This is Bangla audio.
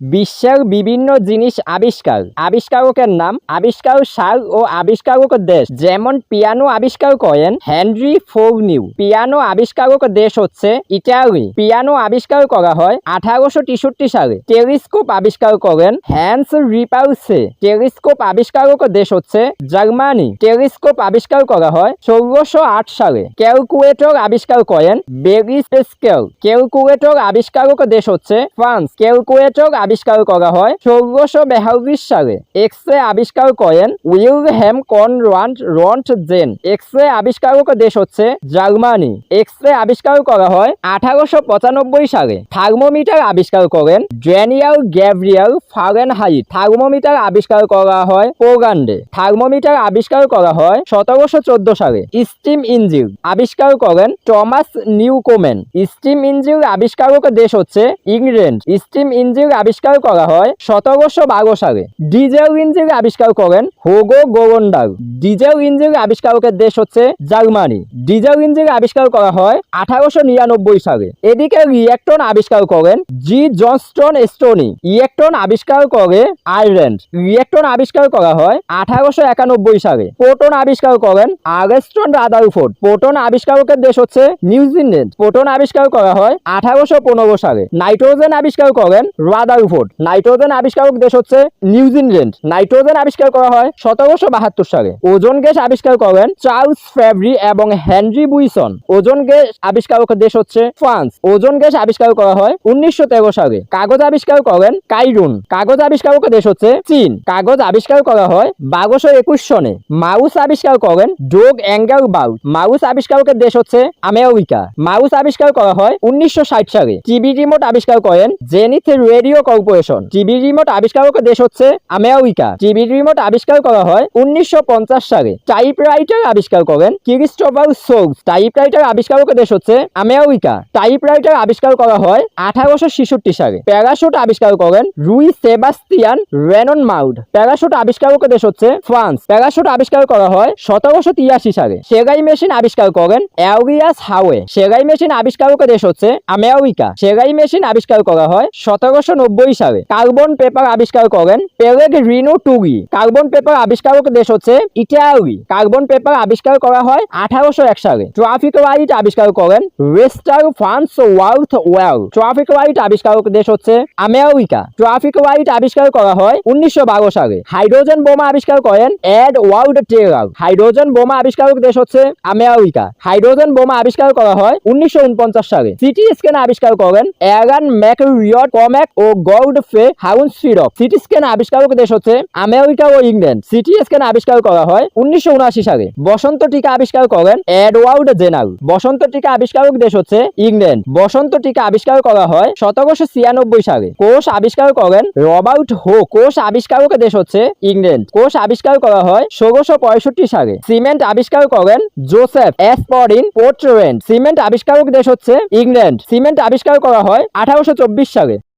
বিশ্বের বিভিন্ন জিনিস আবিষ্কার। আবিষ্কারকের নাম আবিষ্কার সাল ও আবিষ্কারক দেশ। যেমন পিয়ানো আবিষ্কার করেন হেনরি ফোগনিউ। পিয়ানো আবিষ্কারক দেশ হচ্ছে ইটালি। পিয়ানো আবিষ্কার করা হয় আঠারোশো তেষট্টি সালে। টেলিস্কোপ আবিষ্কার করেন হ্যান্স রিপাউসে। টেলিস্কোপ আবিষ্কারক দেশ হচ্ছে জার্মানি। টেলিস্কোপ আবিষ্কার করা হয় ষোলোশো আট সালে। ক্যালকুলেটর আবিষ্কার করেন বেরিস স্কেল ক্যালকুলেটর আবিষ্কারক দেশ হচ্ছে ফ্রান্স। ক্যালকুলেটর আবিষ্কার করা হয় ষোলোশো বেহাল্লিশ সালে। এক্স রে আবিষ্কার করেন উইল হ্যাম কন কনরাড রন্ট জেন এক্স রে আবিষ্কারক দেশ হচ্ছে জার্মানি। এক্স রে আবিষ্কার করা হয় আঠারোশো পঁচানব্বই সালে। থার্মোমিটার আবিষ্কার করেন ড্যানিয়াল গ্যাব্রিয়াল ফারেনহাইট থার্মোমিটার আবিষ্কার করা হয় পোল্যান্ডে। থার্মোমিটার আবিষ্কার করা হয় সতেরোশো চোদ্দ সালে। স্টিম ইঞ্জিন আবিষ্কার করেন টমাস নিউকোমেন। স্টিম ইঞ্জিন আবিষ্কারক দেশ হচ্ছে ইংল্যান্ড। স্টিম ইঞ্জিন আবিষ্কার করা হয় সতেরোশো বারো সালে। ডিজেল ইঞ্জিন আবিষ্কার করেন হোগো গোরন্ডার ডিজেল ইঞ্জিন আবিষ্কারকের দেশ হচ্ছে জার্মানি। ডিজেল ইঞ্জিন আবিষ্কার করা হয় আঠারোশো নিরানব্বই সালে। এদিকে রিয়েক্টন আবিষ্কার করেন জি জনস্টন স্টোনি। ইলেকট্রন আবিষ্কার করে আয়ারল্যান্ড। রিয়েক্টন আবিষ্কার করা হয় আঠারোশো একানব্বই সালে। প্রোটন আবিষ্কার করেন আর্গস্টন রাদারফোর্ড। প্রোটন আবিষ্কারকের দেশ হচ্ছে নিউজিল্যান্ড। প্রোটন আবিষ্কার করা হয় আঠারোশো পনেরো সালে। নাইট্রোজেন আবিষ্কার করেন রাদারফোর্ড নাইট্রোজেন আবিষ্কারক দেশ হচ্ছে নিউজিল্যান্ড নাইট্রোজেন আবিষ্কার করা হয় সতেরোশো বাহাত্তর সালে। ওজন গ্যাস আবিষ্কার করেন চার্লস ফেব্রি এবং হেনরি বুইসন ওজন গ্যাস আবিষ্কারক দেশ হচ্ছে ফ্রান্স। ওজন গ্যাস আবিষ্কার করা হয় উনিশশো তেরো সালে। কাগজ আবিষ্কার করেন কাইরুন। কাগজ আবিষ্কারক দেশ হচ্ছে চীন। কাগজ আবিষ্কার করা হয় বারোশো একুশ সনে। মাউস আবিষ্কার করেন ডোগ অ্যাঙ্গার বাউট মাউস আবিষ্কারকের দেশ হচ্ছে আমেরিকা। মাউস আবিষ্কার করা হয় উনিশশো ষাট সালে। টিভি রিমোট আবিষ্কার করেন Zenith radio corporation TV remote আবিষ্কারকের দেশ হচ্ছে আমেরিকা। টিভি রিমোট আবিষ্কার করা হয় উনিশশো পঞ্চাশ সালে। টাইপরাইটার আবিষ্কার করেন ক্রিস্টোফার সোলস। টাইপরাইটার আবিষ্কারকের দেশ হচ্ছে আমেরিকা। টাইপরাইটার আবিষ্কার করা হয় আঠারোশো ছেষট্টি সালে। প্যারাশুট আবিষ্কার করেন রুই সেবাস্তিয়ান রেনন মাউড। প্যারাশুট আবিষ্কারকের দেশ হচ্ছে ফ্রান্স। প্যারাশুট আবিষ্কার করা হয় সতেরোশো তিরাশি সালে। সেগাই মেশিন আবিষ্কার করেন অ্যারিয়াস হাওয়ে। সেগাই মেশিন আবিষ্কারকের দেশ হচ্ছে আমেরিকা। সেগাই মেশিন আবিষ্কার করা হয় সতেরোশো নব্বই সালে কার্বন পেপার আবিষ্কার করেন পেরেগ রিনো টুগি। কার্বন পেপার আবিষ্কারক দেশ হচ্ছে ইটালি। কার্বন পেপার আবিষ্কার করা হয় আঠারোশো এক সালে। ট্রাফিক লাইট আবিষ্কার করেন Lester Farnsworth Wire. Traffic light আবিষ্কারক দেশ হচ্ছে আমেরিকা। ট্রাফিক লাইট আবিষ্কার করা হয় উনিশশো বারো সালে। হাইড্রোজেন বোমা আবিষ্কার করেন এড ওয়ার্ল্ড টেরার হাইড্রোজেন বোমা আবিষ্কারক দেশ হচ্ছে আমেরিকা। হাইড্রোজেন বোমা আবিষ্কার করা হয় উনিশশো উনপঞ্চাশ সালে। সিটি স্ক্যান আবিষ্কার করেন অ্যাগান ম্যাকরিয়ট কম্যাক ও গল্ড ফে হাউন্স ফিরক সিটি স্ক্যান আবিষ্কারক দেশ হচ্ছে আমেরিকা ও ইংল্যান্ড। সিটি স্ক্যান আবিষ্কার করা হয় উনিশশো উনআশি সালে। বসন্ত টিকা আবিষ্কার করেন এডওয়ার্ড জেনাল। বসন্ত টিকা আবিষ্কারক দেশ হচ্ছে ইংল্যান্ড। বসন্ত টিকা আবিষ্কার করা হয় সতেরোশো ছিয়ানব্বই সালে। কোষ আবিষ্কার করেন রবার্ট হো। কোষ আবিষ্কারক দেশ হচ্ছে ইংল্যান্ড। কোষ আবিষ্কার করা হয় ষোলোশো পঁয়ষট্টি সালে। সিমেন্ট আবিষ্কার করেন জোসেফ এসপরিন পোর্ট্রেন্ট সিমেন্ট আবিষ্কারক দেশ হচ্ছে ইংল্যান্ড। সিমেন্ট আবিষ্কার করা হয় আঠারোশো চব্বিশ সালে।